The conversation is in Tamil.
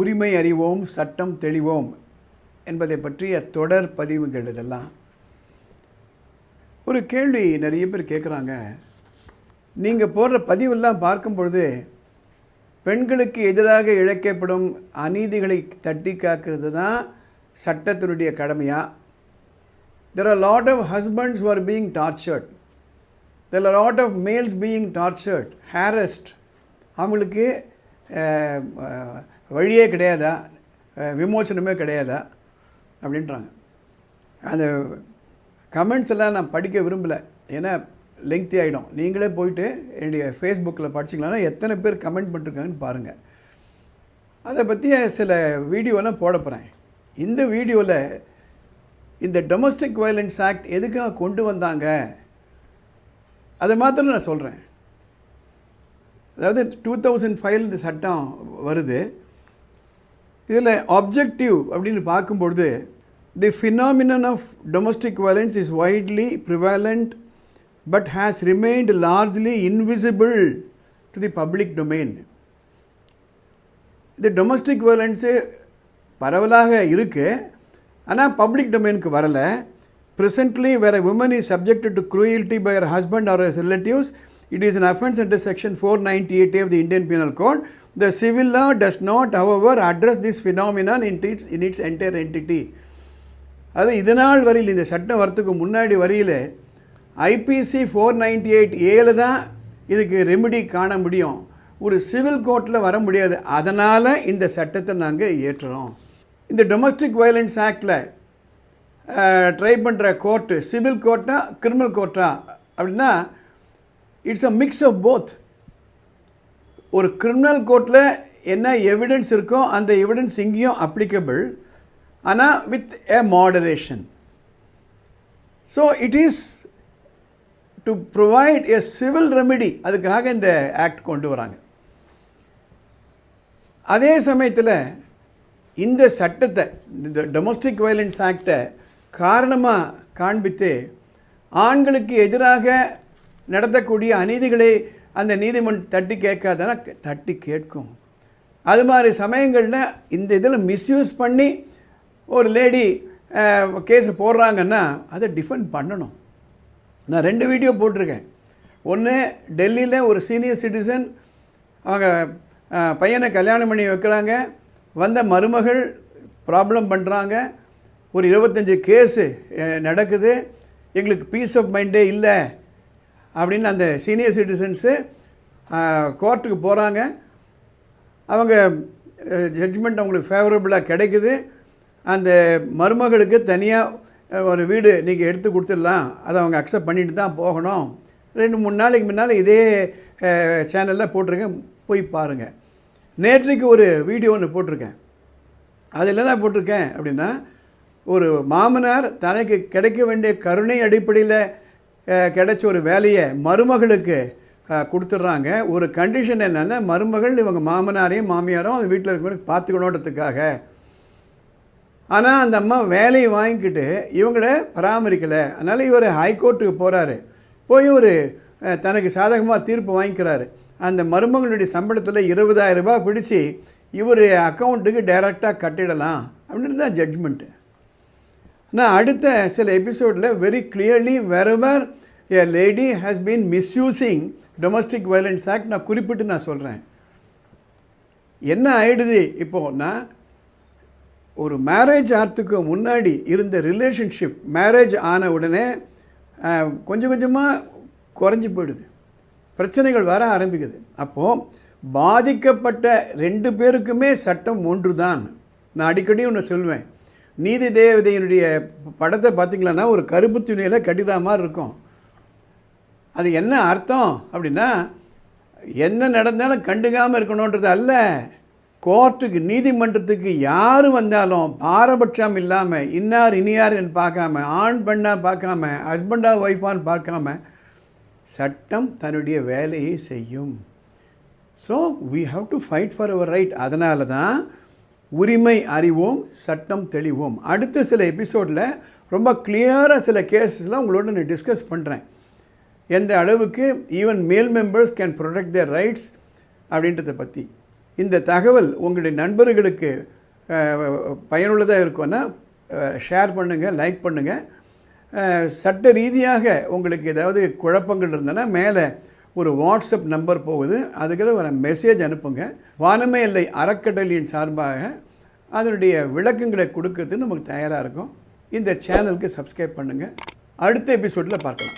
உரிமை அறிவோம் சட்டம் தெளிவோம் என்பதை பற்றிய தொடர் பதிவுகள் இதெல்லாம். ஒரு கேள்வி நிறைய பேர் கேட்குறாங்க நீங்கள் போடுற பதிவெல்லாம் பார்க்கும் பொழுது பெண்களுக்கு எதிராக இழைக்கப்படும் அநீதிகளை தட்டி காக்கிறது தான் சட்டத்தினுடைய கடமையா? There are lot of husbands are being tortured there are lot of males being tortured harassed அவங்களுக்கு வழியே கிடையாதா? விமோசனமே கிடையாதா? அப்படின்றாங்க. அந்த கமெண்ட்ஸ் எல்லாம் நான் படிக்க விரும்பலை. ஏன்னா லெங்க்தி ஆகிடும் நீங்களே போயிட்டு என்னுடைய ஃபேஸ்புக்கில் படிச்சிங்களான்னா எத்தனை பேர் கமெண்ட் பண்ணிருக்காங்கன்னு பாருங்கள் அதை பற்றி சில வீடியோலாம் போட போகிறேன் இந்த வீடியோவில் இந்த டொமஸ்டிக் வயலன்ஸ் ஆக்ட் எதுக்காக கொண்டு வந்தாங்க? அதை மாத்திரம் நான் சொல்கிறேன் அதாவது டூ தௌசண்ட் ஃபைவ் இந்த சட்டம் வருது. இதில் ஆப்ஜெக்டிவ் அப்படின்னு பார்க்கும்பொழுது the phenomenon of domestic violence is widely prevalent but has remained largely invisible to the public domain இந்த டொமஸ்டிக் வயலன்ஸு பரவலாக இருக்குது ஆனால் பப்ளிக் டொமைனுக்கு வரலை. Presently where woman is is to to cruelty by her husband or his relatives it is an offence under section 498 of the indian penal code. The civil law does not however address this phenomenon in its, in its entire entity. அது இதனால் வரையில் இந்த சட்டம் வரத்துக்கு முன்னாடி வரையில் ஐபிசி ஃபோர் நைன்டி எயிட் ஏல தான் இதுக்கு ரெமெடி காண முடியும். ஒரு சிவில் கோர்ட்டில் வர முடியாது. அதனால் இந்த சட்டத்தை நாங்கள் ஏற்றுறோம். இந்த டொமஸ்டிக் வயலன்ஸ் ஆக்டில் ட்ரை பண்ணுற கோர்ட்டு சிவில் கோர்ட்டா கிரிமினல் கோர்ட்டா அப்படின்னா it's a mix of both ஒரு கிரிமினல் கோர்ட்டில் என்ன எவிடன்ஸ் இருக்கோ அந்த எவிடன்ஸ் இங்கேயும் அப்ளிகபிள் ஆனால் with a moderation so it is to provide a civil remedy அதுக்காக இந்த ஆக்ட் கொண்டு வராங்க. அதே சமயத்தில் இந்த சட்டத்தை இந்த டொமஸ்டிக் வயலன்ஸ் ஆக்டை காரணமாக காண்பித்து ஆண்களுக்கு எதிராக நடத்தக்கூடிய அநீதிகளை அந்த நீதிமன்றம் தட்டி கேட்காதனா தட்டி கேட்கும். அது மாதிரி சமயங்களில் இந்த இதில் மிஸ்யூஸ் பண்ணி ஒரு லேடி கேஸை போடுறாங்கன்னா அதை டிஃபெண்ட் பண்ணணும். நான் ரெண்டு வீடியோ போட்டிருக்கேன். ஒன்று டெல்லியில் ஒரு சீனியர் சிட்டிசன் அவங்க பையனை கல்யாணம் பண்ணி வைக்கிறாங்க. வந்த மருமகள் ப்ராப்ளம் பண்ணுறாங்க ஒரு இருபத்தஞ்சி கேஸு நடக்குது. எங்களுக்கு பீஸ் ஆஃப் மைண்டே இல்லை. அப்படின்னு அந்த சீனியர் சிட்டிசன்ஸு கோர்ட்டுக்கு போகிறாங்க அவங்க ஜட்ஜ்மெண்ட் அவங்களுக்கு ஃபேவரபுளாக கிடைக்குது. அந்த மருமகளுக்கு தனியாக ஒரு வீடு நீங்கள் எடுத்து கொடுத்துடலாம். அதை அவங்க அக்செப்ட் பண்ணிட்டு தான் போகணும். ரெண்டு மூணு நாளைக்கு முன்னால் இதே சேனலில் போட்டிருக்கேன் போய் பாருங்கள் நேற்றைக்கு ஒரு வீடியோ ஒன்று போட்டிருக்கேன். அதில் என்ன போட்டிருக்கேன் அப்படின்னா ஒரு மாமனார் தனக்கு கிடைக்க வேண்டிய கருணை அடிப்படையில் கிடைச்ச ஒரு வேலையை மருமகளுக்கு கொடுத்துட்றாங்க. ஒரு கண்டிஷன் என்னென்னா மருமகள் இவங்க மாமனாரையும் மாமியாரும் அந்த வீட்டில் இருக்கவங்களுக்கு பார்த்துக்கணுன்றதுக்காக. ஆனால் அந்த அம்மா வேலையை வாங்கிக்கிட்டு இவங்கள பராமரிக்கலை. அதனால் இவர் ஹைகோர்ட்டுக்கு போகிறாரு போய் ஒரு தனக்கு சாதகமாக தீர்ப்பு வாங்கிக்கிறாரு. அந்த மருமகளுடைய சம்பளத்தில் இருபதாயிரம் ரூபாய் பிடிச்சி இவர் அக்கௌண்ட்டுக்கு டைரெக்டாக கட்டிடலாம். அப்படின்னு தான் ஜட்ஜ்மெண்ட்டு நான் அடுத்த சில எபிசோடில் very clearly wherever a lady has been misusing domestic violence act நான் குறிப்பிட்டு நான் சொல்கிறேன் என்ன ஆயிடுது இப்போன்னா ஒரு மேரேஜ் ஆர்த்துக்கு முன்னாடி இருந்த ரிலேஷன்ஷிப் மேரேஜ் ஆன உடனே கொஞ்சம் கொஞ்சமாக குறைஞ்சி போயிடுது. பிரச்சனைகள் வர ஆரம்பிக்குது. அப்போது பாதிக்கப்பட்ட ரெண்டு பேருக்குமே சட்டம் ஒன்று தான் நான் அடிக்கடி ஒன்று சொல்வேன். நீதி தேவதையினுடைய படத்தை பார்த்தீங்களான்னா ஒரு கருப்பு துணியில் கட்டிடுற மாதிரி இருக்கும். அது என்ன அர்த்தம் அப்படின்னா என்ன நடந்தாலும் கண்டுக்காமல் இருக்கணுன்றது அல்ல. கோர்ட்டுக்கு நீதிமன்றத்துக்கு யார் வந்தாலும் பாரபட்சம் இல்லாமல் இன்னார் இனியார்னு பார்க்காம ஆண் பெண்ணாக பார்க்காம ஹஸ்பண்டா ஒய்ஃபான்னு பார்க்காம சட்டம் தன்னுடைய வேலையை செய்யும். So we have to fight for our right அதனால தான் உரிமை அறிவோம் சட்டம் தெளிவோம். அடுத்த சில எபிசோடில் ரொம்ப கிளியராக சில கேசஸ்லாம் உங்களோட நான் டிஸ்கஸ் பண்ணுறேன் எந்த அளவுக்கு even male members can protect their rights அப்படின்றத பற்றி இந்த தகவல் உங்களுடைய நண்பர்களுக்கு பயனுள்ளதாக இருக்கும்னா ஷேர் பண்ணுங்கள் லைக் பண்ணுங்கள் சட்ட ரீதியாக உங்களுக்கு ஏதாவது குழப்பங்கள் இருந்தனா மேலே ஒரு வாட்ஸ்அப் நம்பர் போகுது. அதுக்குள்ள ஒரு மெசேஜ் அனுப்புங்க. வானமே இல்லை அறக்கட்டளையின் சார்பாக அதனுடைய விளக்கங்களை கொடுக்கறது நமக்கு தயாராக இருக்கும். இந்த சேனலுக்கு சப்ஸ்கிரைப் பண்ணுங்கள் அடுத்த எபிசோடில் பார்க்கலாம்.